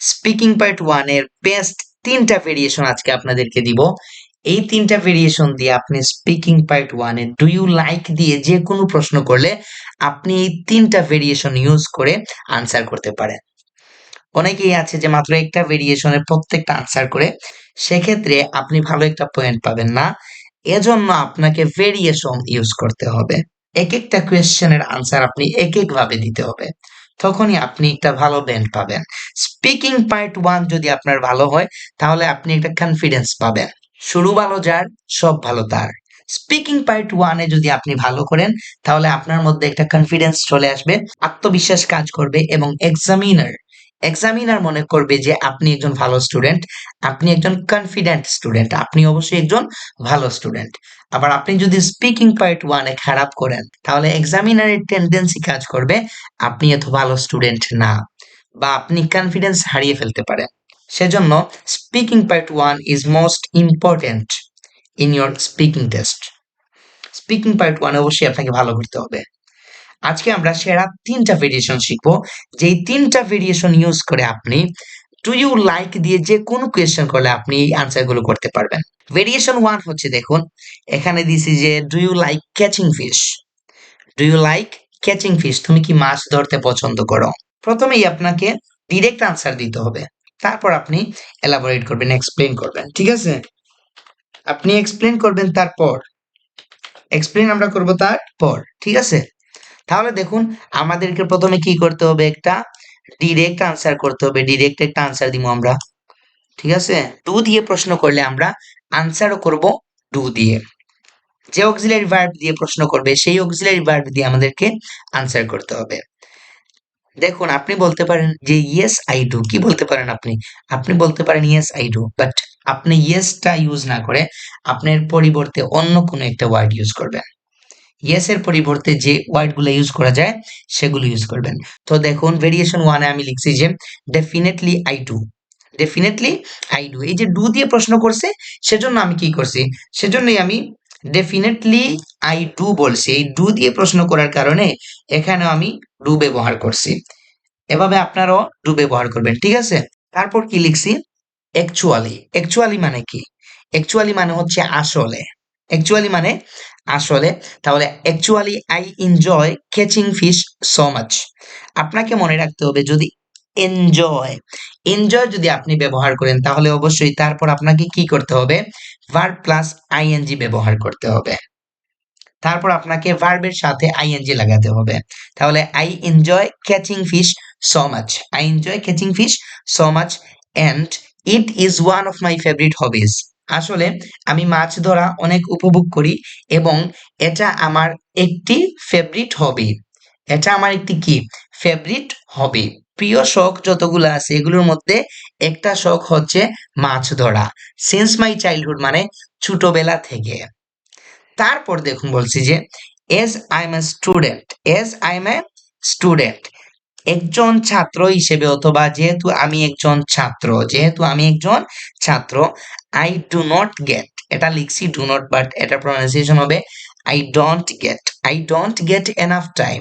Speaking part ওয়ানের best তিনটা variation আজকে আপনাদেরকে দিব। এই তিনটা ভেরিয়েশন দিয়ে আপনি স্পিকিং পার্ট ওয়ানে ডু ইউ লাইক দিয়ে যে কোনো প্রশ্ন করলে আপনি এই তিনটা ভেরিয়েশন ইউজ করে আনসার করতে পারেন। অনেকেই আছে যে মাত্র একটা ভেরিয়েশনের প্রত্যেকটা আনসার করে, সেক্ষেত্রে আপনি ভালো একটা পয়েন্ট পাবেন না। এজন্য আপনাকে ভেরিয়েশন ইউজ করতে হবে। এক একটা কোয়েশ্চেনের আনসার আপনি এক এক ভাবে দিতে হবে। তখনই আপনি একটা ভালো ব্যান্ড পাবেন। স্পিকিং পার্ট ওয়ান যদি আপনার ভালো হয়, তাহলে আপনি একটা কনফিডেন্স পাবেন। শুরু ভালো যার, সব ভালো তার। স্পিকিং পার্ট ওয়ানে যদি আপনি ভালো করেন, তাহলে আপনার মধ্যে একটা কনফিডেন্স চলে আসবে, আত্মবিশ্বাস কাজ করবে এবং এক্সামিনার এক্সামিনার মনে করবে যে আপনি একজন ভালো স্টুডেন্ট আপনি একজন কনফিডেন্ট স্টুডেন্ট আপনি অবশ্যই একজন ভালো স্টুডেন্ট আবার আপনি যদি স্পিকিং পার্ট ওয়ানে খারাপ করেন, তাহলে এক্সামিনারের টেন্ডেন্সি কাজ করবে, আপনি এত ভালো স্টুডেন্ট না, বা আপনি কনফিডেন্স হারিয়ে ফেলতে পারেন। সেজন্য speaking part one is most important in your speaking test speaking part one অবশ্যই আপনাকে ভালো করতে হবে। আজকে আমরা সেরা তিনটা ভেরিয়েশন শিখব। যেই তিনটা ভেরিয়েশন ইউজ করে আপনি টু ইউ লাইক দিয়ে যে কোনো কোয়েশ্চেন করলে আপনি এই আনসারগুলো করতে পারবেন। ভেরিয়েশন ওয়ান হচ্ছে দেখুন, এখানে দিছি যে do you like catching fish do you like catching fish তুমি কি মাছ ধরতে পছন্দ করো? প্রথমেই আপনাকে ডিরেক্ট আনসার দিতে হবে। তারপর আপনি এলাবোরেট করবেন এক্সপ্লেন করবেন, ঠিক আছে? আপনি এক্সপ্লেন করবেন তারপর। এক্সপ্লেন আমরা করব তারপর, ঠিক আছে? তাহলে দেখুন, আমাদেরকে প্রথমে কি করতে হবে একটা ডিরেক্ট আনসার করতে হবে ডিরেক্ট একটা আনসার দিব আমরা। ঠিক আছে? ডু দিয়ে প্রশ্ন করলে আমরা আনসারও করব ডু দিয়ে। যে অক্সিলারি ভার্ব দিয়ে প্রশ্ন করবে, সেই অক্সিলারি ভার্ব দিয়ে আমাদেরকে আনসার করতে হবে। দেখুন, আপনি বলতে পারেন যে ইয়েস আই ডু কি বলতে পারেন আপনি? আপনি বলতে পারেন ইয়েস আই ডু বাট আপনি ইয়েসটা ইউজ না করে, আপনার পরিবর্তে অন্য কোনো একটা ওয়ার্ড ইউজ করবেন। ইয়েস এর পরিবর্তে যে ওয়ার্ডগুলো ইউজ করা যায়, সেগুলো ইউজ করবেন। তো দেখুন ভেরিয়েশন ওয়ানে আমি লিখছি যে definitely I do definitely I do এই যে ডু দিয়ে প্রশ্ন করছে, সেজন্য আমি কি করছি? সেজন্যই আমি ডেফিনেটলি আই ডু বলছি। এই ডু দিয়ে প্রশ্ন করার কারণে এখানে আমি ডু ব্যবহার করছি। এভাবে আপনারাও ডু ব্যবহার করবেন, ঠিক আছে? তারপর কি লিখছি? অ্যাকচুয়ালি অ্যাকচুয়ালি মানে কি? অ্যাকচুয়ালি মানে হচ্ছে আসলে। অ্যাকচুয়ালি মানে আসলে, তাহলে actually I enjoy catching fish so much আপনাকে মনে রাখতে হবে, যদি এনজয় এনজয় যদি আপনি ব্যবহার করেন, তাহলে অবশ্যই তারপর আপনাকে কি করতে হবে? ভার্ব প্লাস আইএনজি ব্যবহার করতে হবে। তারপর আপনাকে ভার্বের সাথে আইএনজি লাগাতে হবে। তাহলে I enjoy catching fish so much I enjoy catching fish so much and it is one of my favourite hobbies আসলে আমি মাছ ধরা অনেক উপভোগ করি এবং এটা আমার একটি ফেভারিট হবি এটা আমার একটি কি? ফেভারিট হবি প্রিয় শখ যতগুলো আছে, এগুলোর মধ্যে একটা শখ হচ্ছে মাছ ধরা। সিন্স মাই চাইল্ডহুড মানে ছোটবেলা থেকে। তারপর দেখুন বলছি যে as I am a student as I am a student একজন ছাত্র হিসেবে অথবা যেহেতু আমি একজন ছাত্র, যেহেতু আমি একজন ছাত্র আই ডু নট গেট এটা লিখছি ডু নট বাট এটা প্রনাউন্সিয়েশন হবে I don't get I don't get enough time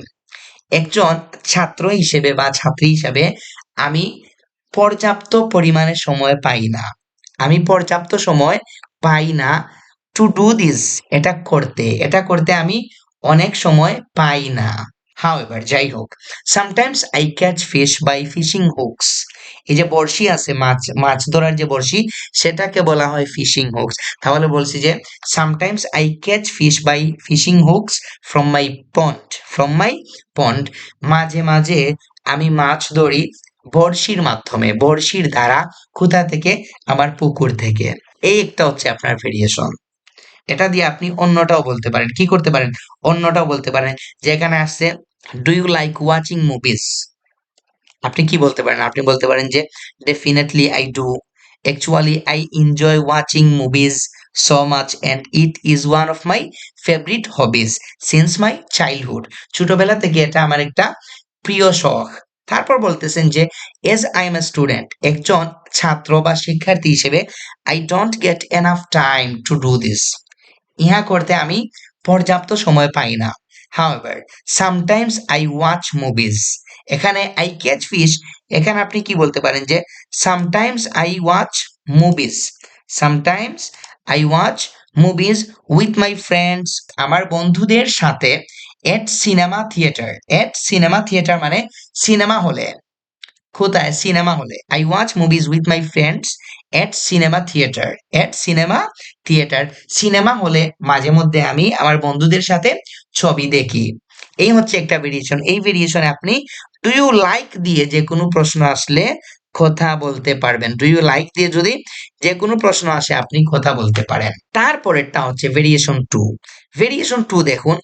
একজন ছাত্র হিসেবে বা ছাত্রী হিসেবে আমি পর্যাপ্ত পরিমাণে সময় পাই না। আমি পর্যাপ্ত সময় পাই না টু ডু দিস এটা করতে এটা করতে আমি অনেক সময় পাই না। হাউএভার যাই হোক sometimes I catch fish by fishing hooks এই যে বড়শি আছে, মাছ মাছ ধরার যে বড়শি, সেটাকে বলা হয় ফিশিং হুকস তাহলে বলছি যে sometimes I catch fish by fishing hooks from my pond from my pond মাঝে মাঝে আমি মাছ ধরি বড়শির মাধ্যমে, বড়শির দ্বারা কোথা থেকে, আমার পুকুর থেকে। এই একটা হচ্ছে আপনার ভেরিয়েশন এটা দিয়ে আপনি অন্যটাও বলতে পারেন। কি করতে পারেন? অন্যটাও বলতে পারেন। যেখানে আসছে do you like watching movies আপনি কি বলতে পারেন? আপনি বলতে পারেন যে definitely I do actually I enjoy watching movies so much and it is one of my favourite hobbies since my childhood ছোটবেলা থেকে এটা আমার একটা প্রিয় শখ। তারপর বলতেছেন যে as I am a student একজন ছাত্র বা শিক্ষার্থী হিসেবে I don't get enough time to do this ইহা করতে আমি পর্যাপ্ত সময় পাই না। However sometimes I watch movies এখানে আই ক্যাচ ফিশ এখানে আপনি কি বলতে পারেন যে sometimes I watch movies sometimes I watch movies with my friends আমার বন্ধুদের সাথে at cinema theatre at cinema theatre মানে সিনেমা হলে কোথায়? সিনেমা হলে I watch movies with my friends at cinema theatre at cinema theatre cinema হলে মাঝে মধ্যে আমি আমার বন্ধুদের সাথে ছবি দেখি। এই হচ্ছে একটা ভেরিয়েশন এই ভেরিয়েশনে আপনি ডু ইউ লাইক দিয়ে যে কোনো প্রশ্ন আসলে কথা বলতে পারবেন। ডু ইউ লাইক দিয়ে যদি যে কোনো প্রশ্ন আসে, আপনি কথা বলতে পারেন। তারপরেরটা হচ্ছে ভেরিয়েশন টু ভেরিয়েশন টু দেখুন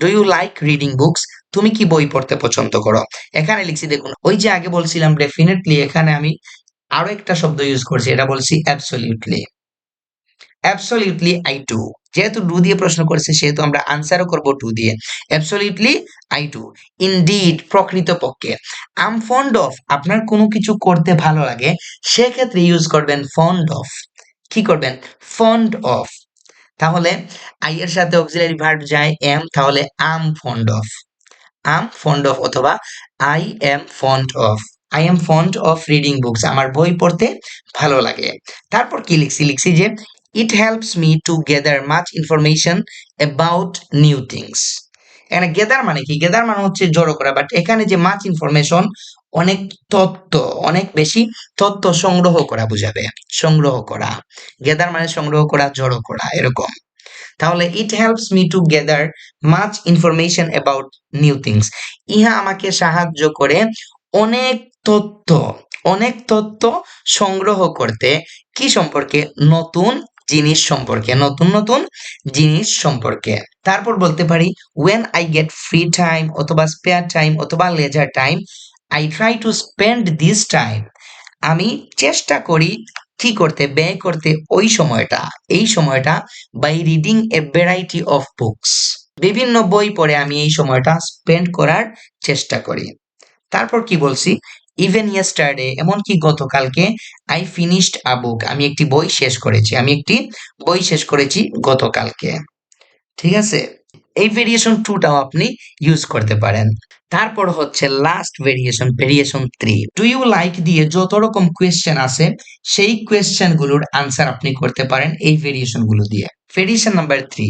do you like reading books তুমি কি বই পড়তে পছন্দ করো? এখানে লিখছি, দেখুন, ওই যে আগে বলছিলাম ডেফিনেটলি এখানে আমি আরও একটা শব্দ ইউজ করছি, এটা বলছি অ্যাবসলিউটলি অ্যাবসলিউটলি আই টু যেহেতু ডু দিয়ে প্রশ্ন করছে, সেহেতু আমরা আনসারও করব টু দিয়ে। অ্যাবসলিউটলি আই ডু ইনডিড প্রকৃতপক্ষে। আম ফন্ড অফ আপনার কোনো কিছু করতে ভালো লাগে, সেক্ষেত্রে ইউজ করবেন ফন্ড অফ কি করবেন? ফন্ড অফ তাহলে আই এর সাথে অক্সিলারি ভার্ব যায় এম তাহলে am fond of am fond of অথবা I am fond of I am fond of reading books আমার বই পড়তে ভালো লাগে। তারপর কি লিখছি? লিখছি যে it helps me to gather much information about new things এখানে গেদার মানে কি? গেদার মানে হচ্ছে জড়ো করা। বাট এখানে যে মাচ ইনফরমেশন অনেক তথ্য অনেক বেশি তথ্য সংগ্রহ করা বোঝাবে। সংগ্রহ করা। গেদার মানে সংগ্রহ করা, জড়ো করা, এরকম। তাহলে it helps me to gather much information about new things ইহা আমাকে সাহায্য করে অনেক তথ্য। অনেক তথ্য সংগ্রহ করতে কি সম্পর্কে? নতুন জিনিস সম্পর্কে, নতুন নতুন জিনিস সম্পর্কে। তারপর বলতে পারি when I get free time অথবা স্পেয়ার টাইম অথবা leisure time I try to spend this time আমি চেষ্টা করি কি করতে, ব্যয় করতে ওই সময়টা, এই সময়টা by reading a variety of books বিভিন্ন বই পড়ে আমি এই সময়টা স্পেন্ড করার চেষ্টা করি। তারপর কি বলছি? ইভেন ইয়েস্টারডে এমনকি গতকালকে আই ফিনিশড আ বুক আমি একটি বই শেষ করেছি। আমি একটি বই শেষ করেছি গতকালকে। ঠিক আছে? এই ভেরিয়েশন টুটাও আপনি ইউজ করতে পারেন। তারপর হচ্ছে last variation variation three do you like দিয়ে যত রকম কোয়েশ্চেন আছে, সেই কোয়েশ্চেনগুলোর আনসার আপনি করতে পারেন এই ভেরিয়েশনগুলো দিয়ে। Variation number three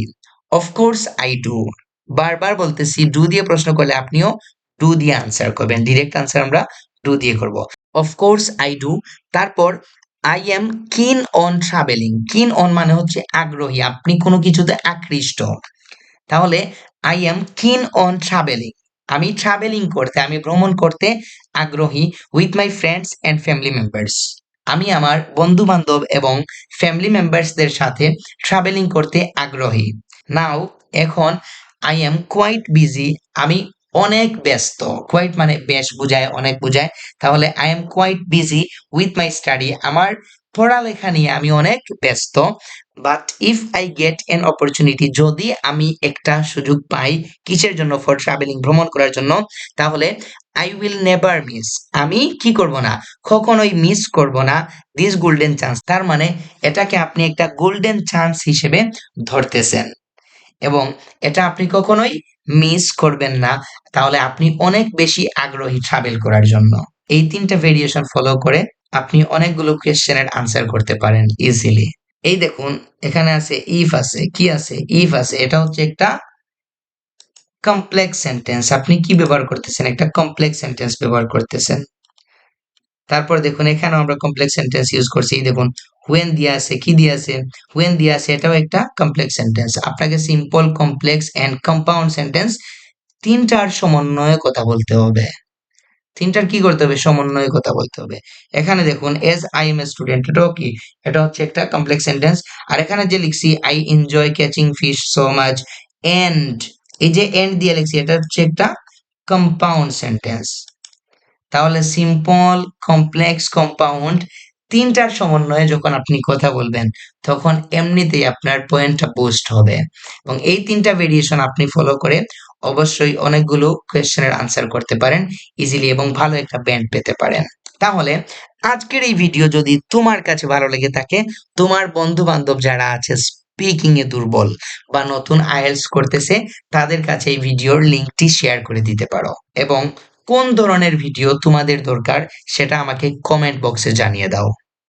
of course I do বারবার বলতেছি ডু দিয়ে প্রশ্ন করলে আপনিও ডু দিয়ে আনসার করবেন। ডিরেক্ট আনসার আমরা ডু দিয়ে করব। অফকোর্স আই ডু তারপর I am keen on travelling keen on মানে হচ্ছে আগ্রহী। আপনি কোনো কিছুতে আকৃষ্ট তাহলে I am keen on travelling আমি ট্রাভেলিং করতে, আমি ভ্রমণ করতে আগ্রহী with my friends and family members আমি আমার বন্ধু বান্ধব এবং ফ্যামিলি মেম্বার্সদের সাথে ট্রাভেলিং করতে আগ্রহী। নাও এখন আই এম কোয়াইট বিজি আমি অনেক ব্যস্ত কোয়াইট মানে বেশ বুঝায়, অনেক বুঝায়। তাহলে I am quite busy with my study আমার পড়ালেখা নিয়ে আমি অনেক ব্যস্ত। But if I get an opportunity যদি আমি একটা সুযোগ পাই কিসের জন্য? ফর ট্রাভেলিং ভ্রমণ করার জন্য। তাহলে আই উইল নেভার মিস আমি কি করব না? কখনোই মিস করব না দিস গোল্ডেন চান্স তার মানে এটাকে আপনি একটা গোল্ডেন চান্স হিসেবে ধরতেছেন। এবং এটা আপনি কখনোই মিস করবেন না। তাহলে আপনি অনেক বেশি আগ্রহী ট্রাভেল করার জন্য। এই তিনটা ভেরিয়েশন ফলো করে আপনি অনেকগুলো কোয়েশ্চেনের আনসার করতে পারেন ইজিলি এই দেখুন, এখানে আছে ইফ আছে, কি আছে? ইফ আছে, এটা হচ্ছে একটা কমপ্লেক্স সেন্টেন্স আপনি কি ব্যবহার করতেছেন? একটা কমপ্লেক্স সেন্টেন্স ব্যবহার করতেছেন। তারপর দেখুন, এখানেও আমরা কমপ্লেক্স সেন্টেন্স ইউজ করছি। দেখুন হুয়েন দিয়ে আছে কি দিয়ে আছে হুয়েন দিয়ে আছে এটাও একটা কমপ্লেক্স সেন্টেন্স আপনাকে simple complex and compound sentence তিনটার সমন্বয়ে কথা বলতে হবে। তিনটার কি করতে হবে? সমন্বয়ে কথা বলতে হবে। এখানে দেখুন as I am a student এটাও কি? এটা হচ্ছে একটা কমপ্লেক্স সেন্টেন্স আর এখানে যে লিখছি I enjoy catching fish so much and এই যে এন্ড দিয়ে লিখছি, এটা হচ্ছে একটা কম্পাউন্ড সেন্টেন্স তাহলে সিম্পল কমপ্লেক্স কম্পাউন্ড তিনটার সমন্বয়ে যখন আপনি কথা বলবেন, তখন এমনিতেই আপনার পয়েন্টটা বুস্ট হবে। এবং এই তিনটা ভেরিয়েশন আপনি ফলো করে অবশ্যই অনেকগুলো কোয়েশ্চেনের আনসার করতে পারেন ইজিলি এবং ভালো একটা ব্যান্ড পেতে পারেন। তাহলে, আজকের এই ভিডিও যদি তোমার কাছে ভালো লেগে থাকে, তোমার বন্ধু বান্ধব যারা আছে স্পিকিং এ দুর্বল বা নতুন আইএলস করতেছে, তাদের কাছে এই ভিডিওর লিঙ্কটি শেয়ার করে দিতে পারো। এবং কোন ধরনের ভিডিও তোমাদের দরকার, সেটা আমাকে কমেন্ট বক্সে জানিয়ে দাও।